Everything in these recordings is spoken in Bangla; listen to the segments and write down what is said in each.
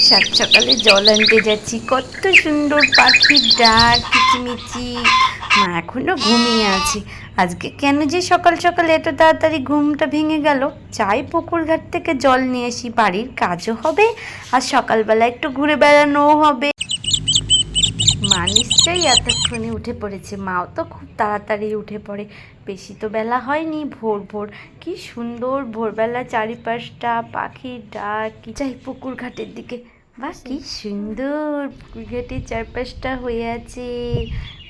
সাত সকালে জল আনতে যাচ্ছি। কত সুন্দর পাখির ডাক, কিচিমিচি। মা এখনও ঘুমিয়ে আছে। আজকে কেন যে সকাল সকাল এত তাড়াতাড়ি ঘুমটা ভেঙে গেল? চাই পুকুর ঘাট থেকে জল নিয়ে আসি, বাড়ির কাজও হবে আর সকালবেলা একটু ঘুরে বেড়ানোও হবে। নিশ্চয়ই এতক্ষণে উঠে পড়েছে। মাও তো খুব তাড়াতাড়ি উঠে পড়ে। বেশি তো বেলা হয়নি ভোর ভোর। কি সুন্দর ভোরবেলা চারিপাশটা পাখির ডাক কি চাই পুকুর ঘাটের দিকে। বা কি সুন্দর পুকুর ঘাটের চারপাশটা হয়ে আছে।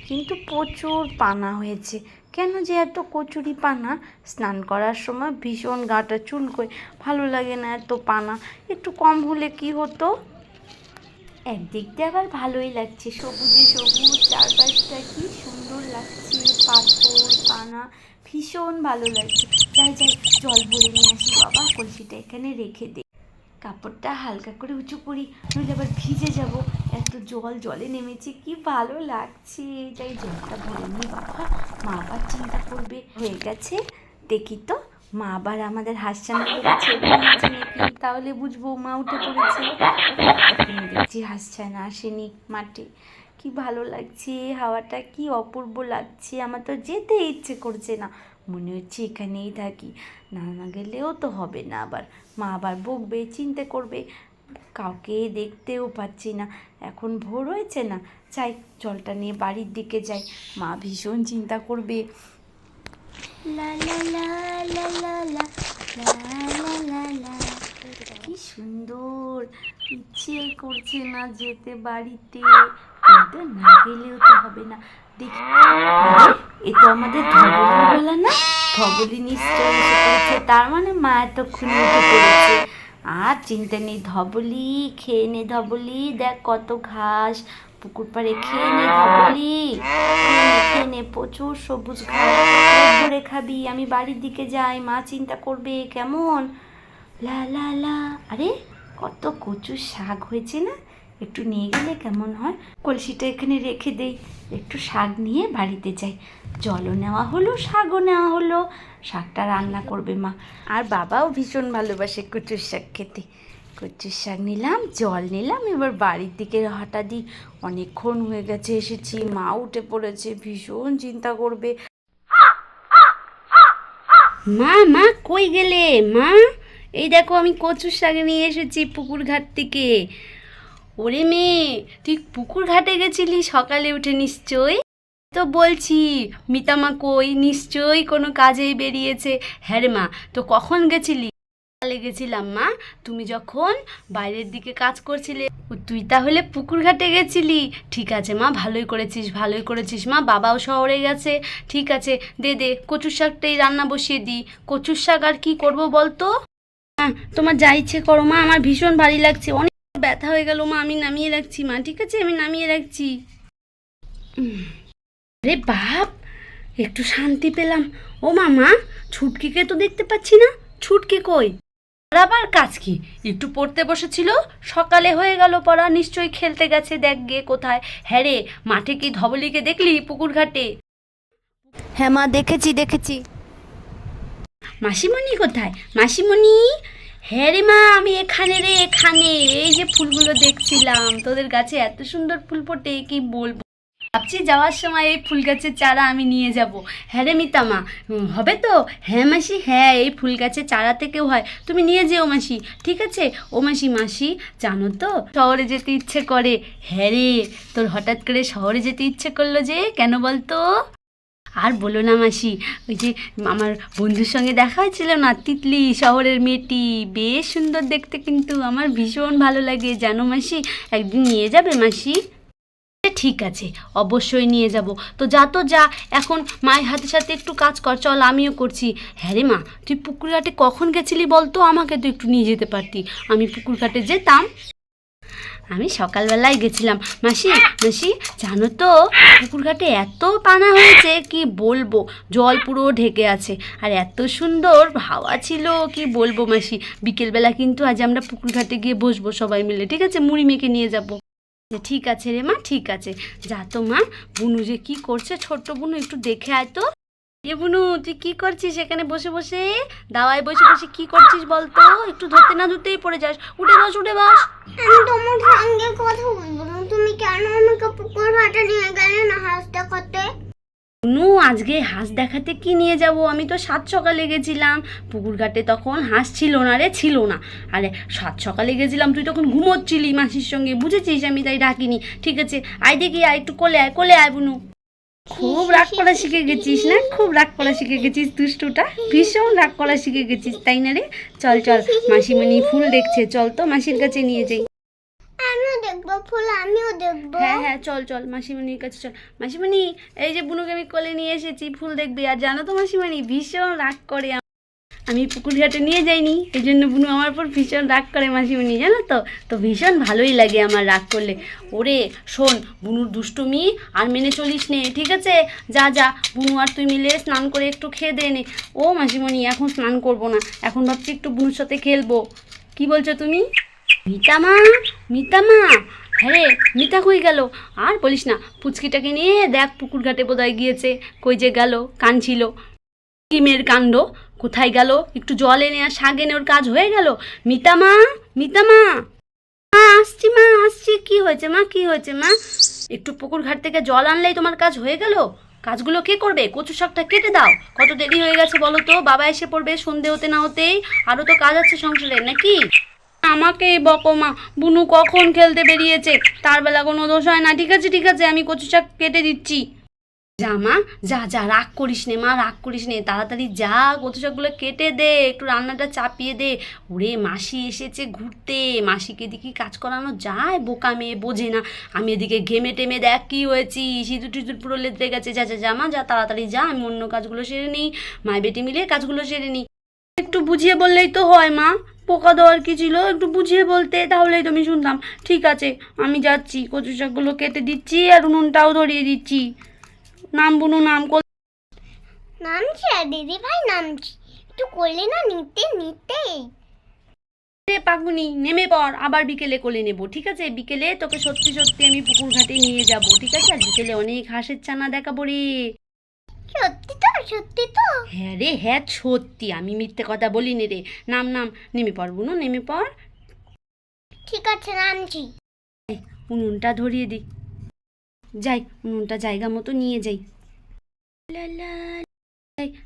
কিন্তু প্রচুর পানা হয়েছে। কেন যে এত কচুরি পানা? স্নান করার সময় ভীষণ গাটা চুলকোয়। ভালো লাগে না এত পানা। একটু কম হলে কি হতো? একদিক দিয়ে আবার ভালোই লাগছে। সবুজে সবুজ, চারপাশটা কি সুন্দর লাগছে। পাথর, পানা, ভীষণ ভালো লাগছে। যাই যাই, জল ভরে নিয়ে আসি। বাবা, কলসিটা এখানে রেখে দে। কাপড়টা হালকা করে উঁচু করি, নইলে আবার ভিজে যাব। এত জল, জলে নেমেছে, কি ভালো লাগছে। যাই জলটা ভরে নিই বাবা। মা আবার চিন্তা করবে। হয়ে গেছে। দেখি তো। মা আবার আমাদের হাসছানা করেছে তাহলে বুঝব, মা উঠে পড়েছে। দেখছি হাসছে না, আসেনি মাঠে। কি ভালো লাগছে, হাওয়াটা কি অপূর্ব লাগছে। আমার তো যেতে ইচ্ছে করছে না। মনে হচ্ছে এখানেই থাকি। না না গেলেও তো হবে না আবার। মা আবার বকবে, চিন্তা করবে। কাউকে দেখতেও পাচ্ছি না। এখন ভোর হয়েছে না? চাই জলটা নিয়ে বাড়ির দিকে যাই। মা ভীষণ চিন্তা করবে। কি সুন্দর। ইচ্ছে করছে না যেতে বাড়িতে। কিন্তু না গেলেও তো হবে না। দেখি। এ তো আমাদের ধবলের না? ধবলি নিশ্চয় তার মানে মা এতক্ষণে উঠে পড়েছে। আর চিন্তা নেই। ধবলি, খেয়ে নে ধবলি। দেখ কত ঘাস। পুকুর পাড়ে খেয়ে নে ধবলি খেয়ে নে প্রচুর সবুজ ঘাস। ভরে খাবি, আমি বাড়ির দিকে যাই, মা চিন্তা করবে, কেমন? লা লা লা। আরে, কত কচু শাক হয়েছে না? একটু নিয়ে গেলে কেমন হয়? কলসিটা এখানে রেখে দেই। একটু শাক নিয়ে বাড়িতে যাই। জলও নেওয়া হলো, শাকও নেওয়া হলো। শাকটা রান্না করবে মা। আর বাবাও ভীষণ ভালোবাসে কচুর শাক খেতে। কচুর শাক নিলাম, জল নিলাম, এবার বাড়ির দিকে হাঁটা দিই অনেকক্ষণ হয়ে গেছে, এসেছি। মা উঠে পড়েছে, ভীষণ চিন্তা করবে। মা মা, কই গেলে? মা, এই দেখো আমি কচুর শাক নিয়ে এসেছি পুকুর ঘাট থেকে। ওরে মেয়ে, তুই পুকুর ঘাটে গেছিলি? সকালে উঠে নিশ্চয়ই? তো বলছি, মিতামা কই? নিশ্চয়ই কোনো কাজেই বেরিয়েছে। হ্যাঁ রে মা, তো কখন গেছিলি? সকালে গেছিলাম মা। তুমি যখন বাইরের দিকে কাজ করছিলে তুই তাহলে পুকুর ঘাটে গেছিলি। ঠিক আছে, মা, ভালোই করেছিস ভালোই করেছিস, মা। বাবাও শহরে গেছে। ঠিক আছে, দে দে, কচুর শাকটাই রান্না বসিয়ে দিই কচুর শাক আর কি করব বলতো? হ্যাঁ তোমার যা ইচ্ছে করো, মা, আমার ভীষণ ভারী লাগছে। অনেক ব্যথা হয়ে গেল, মা, আমি নামিয়ে রাখছি, মা। ঠিক আছে, আমি নামিয়ে রাখছি। আরে বাপ, একটু শান্তি পেলাম। ও মামা, ছুটকিকে তো দেখতে পাচ্ছি না। ছুটকি কই? আর আবার কাজ কি? একটু পড়তে বসেছিল? সকালে হয়ে গেল পড়া নিশ্চয়ই খেলতে গেছে দেখ গে কোথায়। হ্যাঁ রে মাঠে কি ধবলিকে দেখলি পুকুর ঘাটে? হ্যাঁ মা দেখেছি দেখেছি। মাসিমণি কোথায়? মাসিমণি? হ্যাঁ রে মা আমি এখানে রে এখানে। এই যে ফুলগুলো দেখছিলাম তোদের গাছে এত সুন্দর ফুল ফোটে কি বলব? ভাবছি যাওয়ার সময় এই ফুল গাছের চারা আমি নিয়ে যাব। হ্যাঁ রে মিতামা হবে তো? হ্যাঁ মাসি হ্যাঁ এই ফুল গাছের চারা থেকেও হয়। তুমি নিয়ে যেও মাসি, ঠিক আছে? ও মাসি মাসি, জানো তো? শহরে যেতে ইচ্ছে করে। হ্যাঁ রে, তোর হঠাৎ করে শহরে যেতে ইচ্ছে করল যে, কেন বলতো? আর বলো না মাসি, ওই যে আমার বন্ধুর সঙ্গে দেখা হয়েছিল না, তিতলি, শহরের মেয়েটি? বেশ সুন্দর দেখতে কিন্তু, আমার ভীষণ ভালো লাগে। জানো মাসি, একদিন নিয়ে যাবে মাসি? ঠিক আছে, অবশ্যই নিয়ে যাব। তো যা তো যা, এখন মায়ের হাতে সাথে একটু কাজ কর, চল আমিও করছি। হ্যাঁ রে মা, তুই পুকুর ঘাটে কখন গেছিলি বলতো? আমাকে তো একটু নিয়ে যেতে পারতি। আমি পুকুর ঘাটে যেতাম। আমি সকালবেলায় গেছিলাম। মাসি মাসি, জানো তো, পুকুর ঘাটে এত পানা হয়েছে, কি বলব? জল পুরো ঢেকে আছে। আর এত সুন্দর হাওয়া ছিল, কি বলব মাসি? বিকেলবেলা কিন্তু আজ আমরা পুকুর ঘাটে গিয়ে বসবো সবাই মিলে, ঠিক আছে? মুড়ি মেখে নিয়ে যাব। ঠিক আছে রে মা, ঠিক আছে। যা তো মা, বুনু যে কি করছে, ছোট্ট বুনু, একটু দেখে আয় তো। এ বুনু, তুই কি করছিস এখানে বসে বসে? দাওয়ায় বসে বসে কি করছিস বলতো? একটু ধরতে না ধরতেই পড়ে যাস। উঠে বস উঠে বস। আমি তোমার কথা বলব তুমি কেন আমাকে পুকুর ঘাটে নিয়ে গেলে না হাসতে দেখাতে নু আজকে হাঁস দেখাতে কি নিয়ে যাব? আমি তো সাত সকালে গেছিলাম। পুকুর ঘাটে তখন হাঁস ছিল না রে, ছিল না। আরে, সাত সকালে গেছিলাম, তুই তখন ঘুমোচ্ছিলি মাসির সঙ্গে। বুঝেছিস আমি তাই ডাকিনি। ঠিক আছে, আয় দেখি, আয় একটু কোলে আয় কোলে আয় বুনু। খুব রাগ করা শিখে গেছিস না? খুব রাগ করা শিখে গেছিস দুষ্টুটা? ভীষণ রাগ করা শিখে গেছিস, তাই না রে? চল চল, মাসিমণি ফুল দেখছে। চল তো মাসির কাছে নিয়ে যাই। ফুল, আমিও দেখব। হ্যাঁ হ্যাঁ চল চল, মাসিমণির কাছে চল। মাসিমণি, এই যে বুনুকে আমি কোলে নিয়ে এসেছি, ফুল দেখবি। আর জানো তো মাসিমণি, ভীষণ রাগ করে আমি পুকুর ঘাটে নিয়ে যাইনি, এই জন্য বুনু আমার উপর ভীষণ রাগ করে মাসিমণি, জানো তো? তো ভীষণ ভালোই লাগে আমার রাগ করলে। ওরে, শোন, বুনুর দুষ্টুমি আর মেনে চলিস নে, ঠিক আছে? যা যা, বুনু আর তুই মিলে স্নান করে একটু খেয়ে দে নে। ও মাসিমণি, এখন স্নান করব না। এখন ভাবছি একটু বুনুর সাথে খেলব। কি বলছো তুমি? মিতামা মিতামা। হ্যাঁ মিতা কই গেল? আর বলিস না, পুচকিটাকে নিয়ে দেখ পুকুর ঘাটে বোধহয় গিয়েছে। কই যে গেল কানছিল ডিমের কাণ্ড, কোথায় গেল? একটু জল এনে আর শাক এনে ওর কাজ হয়ে গেল? মিতামা মিতামা। মা, আসছি মা, আসছি। কি হয়েছে মা, কি হয়েছে মা? একটু পুকুর ঘাট থেকে জল আনলেই তোমার কাজ হয়ে গেল? কাজগুলো কে করবে? কচু শাকটা কেটে দাও। কত দেরি হয়ে গেছে বলো তো? বাবা এসে পড়বে সন্ধে হতে না হতেই। আরও তো কাজ আছে সংসারে, নাকি? আমাকেই বকো মা বুনু কখন খেলতে বেরিয়েছে? তার বেলা কোনো দোষ হয় না। ঠিক আছে ঠিক আছে, আমি কচু শাক কেটে দিচ্ছি। যা মা, যা যা, রাগ করিস নে মা, রাগ করিস নে। তাড়াতাড়ি যা, কচু শাকগুলো কেটে দে, একটু রান্নাটা চাপিয়ে দে। ওরে, মাসি এসেছে ঘুরতে। মাসিকে দেখি কাজ করানো যায়? বোকা মেয়ে বোঝে না। আমি এদিকে ঘেমে টেমে দেখ কী হয়েছি। সিঁদুর টিঁদুর পুরো লেদে গেছে। যা যা যা মা, যা, তাড়াতাড়ি যা। আমি অন্য কাজগুলো সেরে নিই। মায় বেটি মিলে কাজগুলো সেরে নিই। একটু বুঝিয়ে বললেই তো হয় মা। পোকা দেওয়ার কি ছিল? একটু বুঝিয়ে বলতে তাহলেই তো আমি শুনতাম। ঠিক আছে আমি যাচ্ছি। কচু শাকগুলো কেটে দিচ্ছি আর উনুনটাও ধরিয়ে দিচ্ছি। নাম বুনু নাম কল নামছি আর দিদি ভাই নামছি। একটু করলে না নিতে নিতেই পাকুনি নেমে পড় আবার বিকেলে কোলে নেব। ঠিক আছে বিকেলে তোকে সত্যি সত্যি আমি পুকুর ঘাটে নিয়ে যাব। ঠিক আছে আর বিকেলে অনেক হাঁসের ছানা দেখাবো রে সত্যি তো সত্যি তো হ্যাঁ রে হ্যাঁ সত্যি। আমি মিথ্যে কথা বলিনি রে। নাম নাম। নেমে পড় বুনু নেমে পড়। ঠিক আছে নামছি। উনুনটা ধরিয়ে দিই যাই উনুনটা জায়গা মতো নিয়ে যাই। লা লা,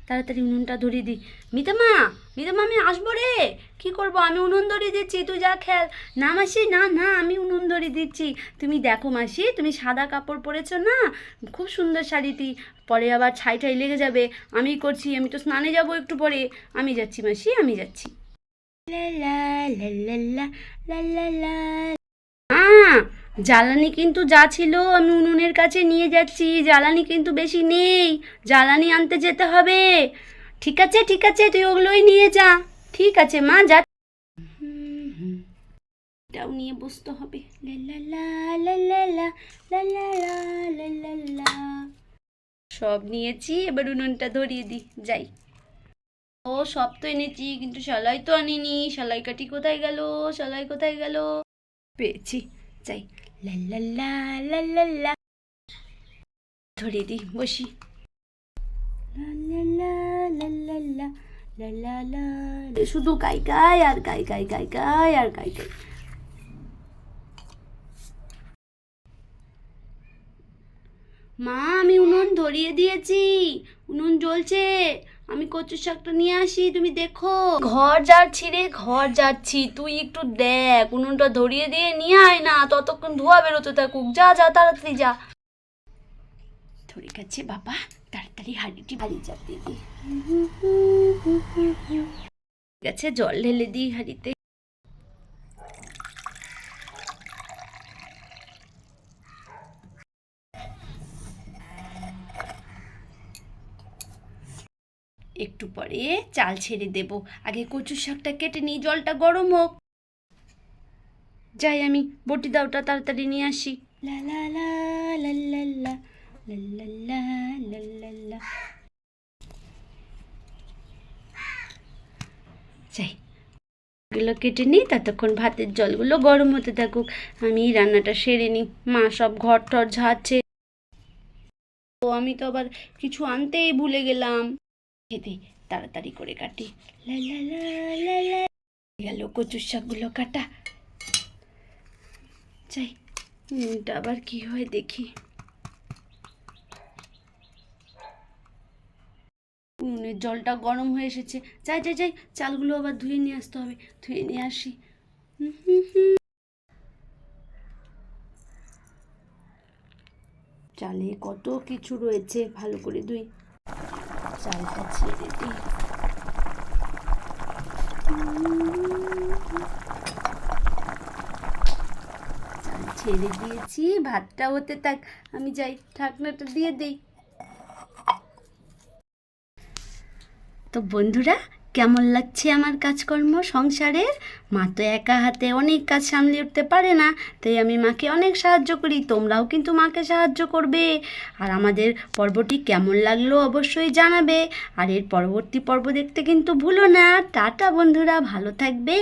তাড়াতাড়ি উনুনটা ধরিয়ে দিই। মিতামা মিতামা, আমি আসব রে। কী করব? আমি উনুন ধরিয়ে দিচ্ছি, তুই যা খেল। না মাসি, না না, আমি উনুন ধরিয়ে দিচ্ছি। তুমি দেখো মাসি, তুমি সাদা কাপড় পরেছো না? খুব সুন্দর শাড়িটি। পরে আবার ছাই ঠাই লেগে যাবে। আমি করছি, আমি তো স্নানে যাব একটু পরে। আমি যাচ্ছি মাসি, আমি যাচ্ছি। লা লা লা লা লা লা লা জ্বালানি কিন্তু যা ছিল আমি উনুনের কাছে নিয়ে যাচ্ছি জ্বালানি কিন্তু বেশি নেই জ্বালানি আনতে যেতে হবে ঠিক আছে ঠিক আছে তুই ওগুলোই নিয়ে যা ঠিক আছে মা যা এটাও নিয়ে বসতে হবে সব নিয়েছি এবার উনুনটা ধরিয়ে দিই যাই ও সব তো এনেছি কিন্তু সেলাই তো আনিনি সেলাই কাটি কোথায় গেল সেলাই কোথায় গেল পেয়েছি যাই শুধু গাই গাই আর গাই গাই গাই গাই আর গাই গাই মা, আমি উনুন ধরিয়ে দিয়েছি। উনুন জ্বলছে। আমি কচু শাকটা নিয়ে আসি তুমি দেখো। ঘর যাচ্ছি রে ঘর যাচ্ছি। তুই একটু দেখ উনুনটা ধরিয়ে দিয়ে নিয়ে আয় না ততক্ষণ ধোয়া বেরোতে থাকুক। যা যা তাড়াতাড়ি যা। ধরে গেছে বাবা তাড়াতাড়ি হাঁড়িটি বাড়ি যাবে গেছে জল ঢেলে দিই হাঁড়িতে। একটু পরে চাল ছেড়ে দেব আগে কচু শাকটা কেটে নিই জলটা গরম হোক যাই আমি বটি দাওটা তাড়াতাড়ি নিয়ে আসি লা লা লা লা লা লা লা লা লা লা লা লা যাই এগুলো কেটে নিই ততক্ষণ ভাতের জলগুলো গরম হতে থাকুক আমি রান্নাটা সেরে নিই মা সব ঘর টর ঝাড়ছে তো আমি তো আবার কিছু আনতেই ভুলে গেলাম খেতে তাড়াতাড়ি করে কাটি। গেল কচুর শাকগুলো কাটা। যাই, নুনটা আবার কি হয় দেখি। উনুনের জলটা গরম হয়ে এসেছে। যাই যাই যাই, চালগুলো আবার ধুয়ে নিয়ে আসতে হবে। ধুয়ে নিয়ে আসি। চালে কত কিছু রয়েছে, ভালো করে ধুই। চালটা ছেড়ে দিই চাল ছেড়ে দিয়েছি ভাতটা হতে থাক আমি যাই ঢাকনাটা দিয়ে দিই। তো বন্ধুরা কেমন লাগছে আমার কাজকর্ম? সংসারের? মা তো একা হাতে অনেক কাজ সামলে উঠতে পারে না, তাই আমি মাকে অনেক সাহায্য করি, তোমরাও কিন্তু মাকে সাহায্য করবে। আর আমাদের পর্বটি কেমন লাগল অবশ্যই জানাবে। আর এর পরবর্তী পর্ব দেখতে কিন্তু ভুলো না। টাটা বন্ধুরা, ভালো থাকবে।